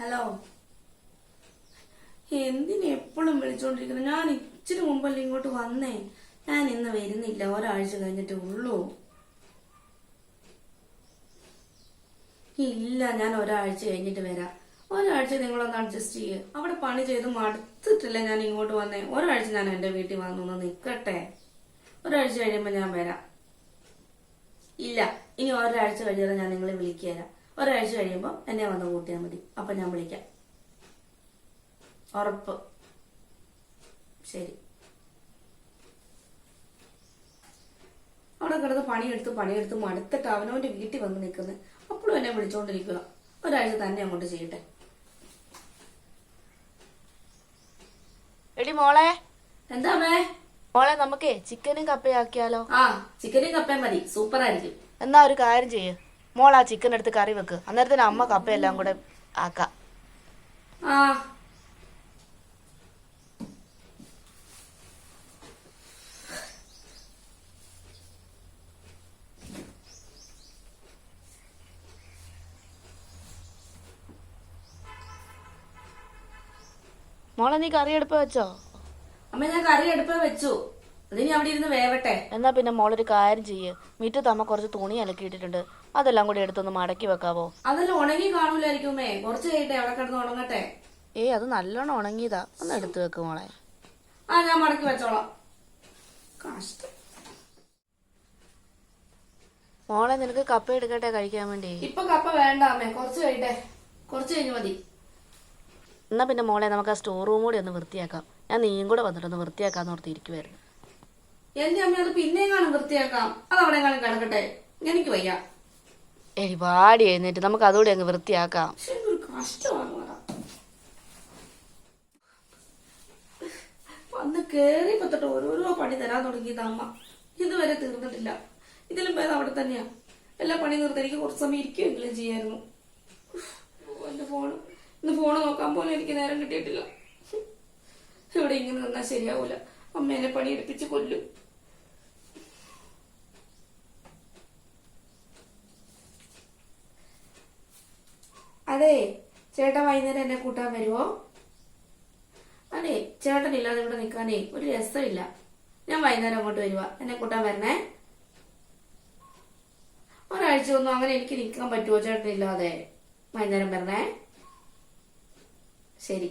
Hello എന്തിനു എപ്പോഴും വിളിച്ചോണ്ടിരിക്കുന്നത് ഞാൻ ഇച്ചിരി മുമ്പല്ലേ ഇങ്ങോട്ട് വന്നേ. ഞാൻ ഇന്ന് വരുന്നില്ല. ഒരാഴ്ച കഴിഞ്ഞിട്ടേ ഉള്ളൂ. ഇല്ല ഞാൻ ഒരാഴ്ച കഴിഞ്ഞിട്ട് വരാം. ഒരാഴ്ച നിങ്ങളൊന്ന് അഡ്ജസ്റ്റ് ചെയ്യ്. അവിടെ പണി ചെയ്ത് മടുത്തിട്ടില്ല ഞാൻ ഇങ്ങോട്ട് വന്നേ. ഒരാഴ്ച ഞാൻ എന്റെ വീട്ടിൽ വന്നൊന്ന് നിൽക്കട്ടെ ഒരാഴ്ച കഴിയുമ്പോ ഞാൻ വരാം. ഇല്ല ഇനി ഒരാഴ്ച കഴിയാതെ ഞാൻ നിങ്ങളെ വിളിക്കുക ഒരാഴ്ച കഴിയുമ്പോൾ എന്നെ വന്ന് കൂട്ടിയാൽ മതി. അപ്പൊ ഞാൻ വിളിക്കാം. ഉറപ്പ്. ശരി. അവിടെ കിടന്ന് പണിയെടുത്ത് പണിയെടുത്ത് മടുത്തിട്ട് അവനവന്റെ വീട്ടിൽ വന്ന് നിൽക്കുന്നത് അപ്പോഴും എന്നെ വിളിച്ചോണ്ടിരിക്കുക. ഒരാഴ്ച തന്നെ അങ്ങോട്ട് ചെയ്യട്ടെ. എടി മോളെ. എന്താ മേ മോളെ നമുക്കേ ചിക്കനും കപ്പയും ആക്കിയാലോ? ആ ചിക്കനും കപ്പയും മതി. സൂപ്പർ ആയിരിക്കും എന്നാ ഒരു കാര്യം ചെയ്യ്. മോൾ ആ ചിക്കൻ എടുത്ത് കറി വെക്ക്. അന്നേരത്തിന് അമ്മ കപ്പയെല്ലാം കൂടെ ആക്ക. മോളെ നീ കറി എടുപ്പ് വെച്ചോ? അമ്മ ഞാൻ കറി എടുപ്പ് വെച്ചു. അതിനി അവിടെ ഇരുന്ന് വേവട്ടെ. എന്നാ പിന്നെ മോളൊരു കാര്യം ചെയ്യ്. മുറ്റത്ത് അമ്മ കുറച്ച് തുണി അലക്കിയിട്ടിട്ടുണ്ട്. അതെല്ലാം കൂടി എടുത്തൊന്ന് മടക്കി വെക്കാവോ? അതെല്ലാം ഉണങ്ങി കാണൂലായിരിക്കുമേ കുറച്ച് കഴിയട്ടെ അവിടെ കിടന്ന് ഉണങ്ങട്ടെ. ഏയ് അത് നല്ലോണം ഉണങ്ങിയതാ. ഒന്ന് എടുത്തു വെക്ക് മോളെ. ആ ഞാൻ മടക്കി വെച്ചോളാം. കഷ്ടം മോളെ നിനക്ക് കപ്പ എടുക്കട്ടെ കഴിക്കാൻ വേണ്ടി? ഇപ്പൊ കപ്പ വേണ്ട അമ്മേ. കുറച്ച് കഴിയട്ടെ. കുറച്ച് കഴിഞ്ഞ് മതി. എന്നാ പിന്നെ മോളെ നമുക്ക് ആ സ്റ്റോർ റൂം കൂടി ഒന്ന് വൃത്തിയാക്കാം. ഞാൻ നീയും കൂടെ വന്നിട്ടൊന്ന് വൃത്തിയാക്കാന്ന് ഓർത്ത് ഇരിക്കുവായിരുന്നു. എന്റെ അമ്മ അത് പിന്നെയും കാണും വൃത്തിയാക്കാം. അത് അവിടെ കാണും കിടക്കട്ടെ. എനിക്ക് വയ്യ. എടി പാടി എഴുന്നേറ്റ്. നമുക്ക് അതുകൂടി അങ്ങ് വൃത്തിയാക്കാം. കഷ്ടമാണ്. വന്ന് കേറി പത്തിട്ട് ഓരോരോ പണി തരാൻ തുടങ്ങിയത് അമ്മ. ഇതുവരെ തീർന്നിട്ടില്ല. ഇതിലും ഭേദം അവിടെ തന്നെയാ. എല്ലാ പണി നിർത്തി എനിക്ക് കുറച്ച് സമയം ഇരിക്കുമെങ്കിലും ചെയ്യായിരുന്നു. എന്റെ ഫോണ്. ഇന്ന് ഫോണ് നോക്കാൻ പോലും എനിക്ക് നേരം കിട്ടിയിട്ടില്ല. ഇവിടെ ഇങ്ങനെ നിന്നാ ശരിയാവൂല. അമ്മേനെ പണിയെടുപ്പിച്ച് കൊല്ലും. അതെ ചേട്ടൻ വൈകുന്നേരം എന്നെ കൂട്ടാൻ വരുമോ അതെ ചേട്ടനില്ലാതെ ഇവിടെ നിൽക്കാനേ ഒരു രസമില്ല. ഞാൻ വൈകുന്നേരം അങ്ങോട്ട് വരുവാ. എന്നെ കൂട്ടാൻ വരണേ? ഒരാഴ്ച ഒന്നും അങ്ങനെ എനിക്ക് നിൽക്കാൻ പറ്റുമോ ചേട്ടനില്ലാതെ വൈകുന്നേരം വരണേ? ശരി.